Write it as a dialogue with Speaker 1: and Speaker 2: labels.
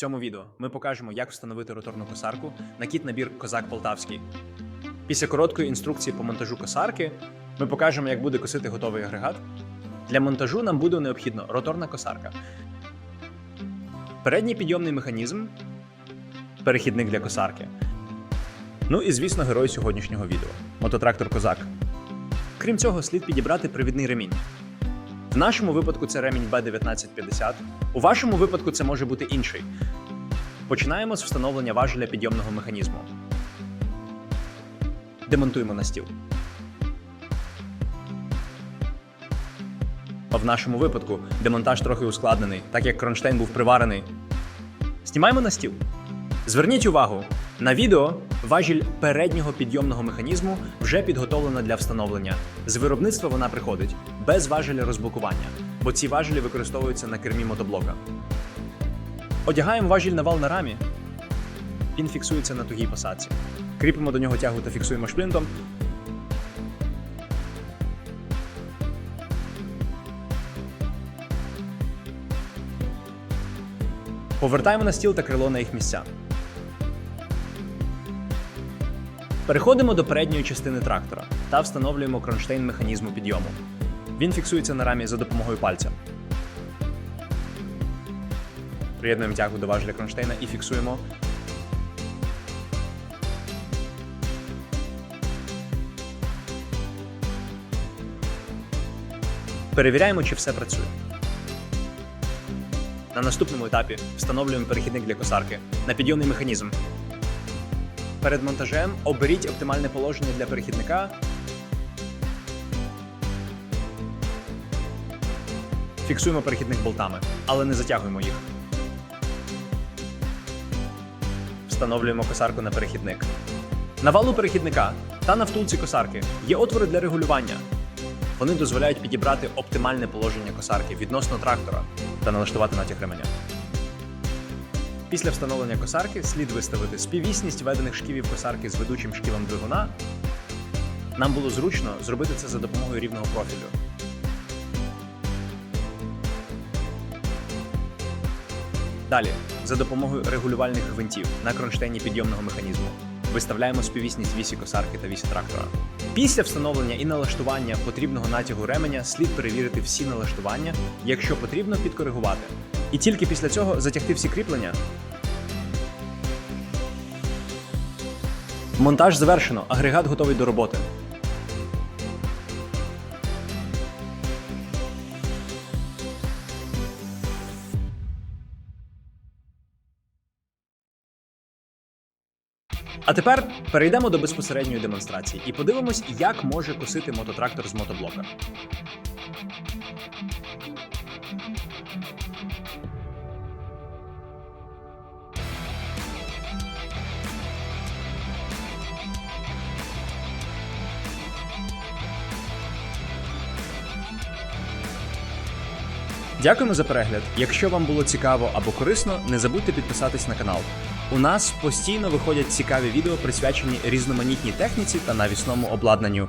Speaker 1: цьому відео ми покажемо, як встановити роторну косарку на кіт набір Козак Полтавський. Після короткої інструкції по монтажу косарки ми покажемо, як буде косити готовий агрегат. Для монтажу нам буде необхідно роторна косарка, передній підйомний механізм, перехідник для косарки. Ну і звісно, герой сьогоднішнього відео мототрактор Козак. Крім цього, слід підібрати привідний ремінь. В нашому випадку це ремінь B1950. У вашому випадку це може бути інший. Починаємо з встановлення важеля підйомного механізму. Демонтуємо на стіл. А в нашому випадку демонтаж трохи ускладнений, так як кронштейн був приварений. Знімаємо на стіл. Зверніть увагу, на відео важіль переднього підйомного механізму вже підготовлена для встановлення. З виробництва вона приходить без важеля розблокування, бо ці важелі використовуються на кермі мотоблока. Одягаємо важіль на вал на рамі. Він фіксується на тугій посадці. Кріпимо до нього тягу та фіксуємо шплінтом. Повертаємо на стіл та крило на їх місця. Переходимо до передньої частини трактора та встановлюємо кронштейн механізму підйому. Він фіксується на рамі за допомогою пальця. Приєднуємо тягу до важеля кронштейна і фіксуємо. Перевіряємо, чи все працює. На наступному етапі встановлюємо перехідник для косарки на підйомний механізм. Перед монтажем оберіть оптимальне положення для перехідника. Фіксуємо перехідник болтами, але не затягуємо їх. Встановлюємо косарку на перехідник. На валу перехідника та на втулці косарки є отвори для регулювання. Вони дозволяють підібрати оптимальне положення косарки відносно трактора та налаштувати натяг ременя. Після встановлення косарки слід виставити співвісність ведених шківів косарки з ведучим шківом двигуна. Нам було зручно зробити це за допомогою рівного профілю. Далі, за допомогою регулювальних гвинтів на кронштейні підйомного механізму, виставляємо співвісність вісі косарки та вісі трактора. Після встановлення і налаштування потрібного натягу ременя слід перевірити всі налаштування, якщо потрібно підкоригувати. І тільки після цього затягти всі кріплення. Монтаж завершено. Агрегат готовий до роботи. А тепер перейдемо до безпосередньої демонстрації і подивимось, як може косити мототрактор з мотоблока. Дякуємо за перегляд. Якщо вам було цікаво або корисно, не забудьте підписатись на канал. У нас постійно виходять цікаві відео, присвячені різноманітній техніці та навісному обладнанню.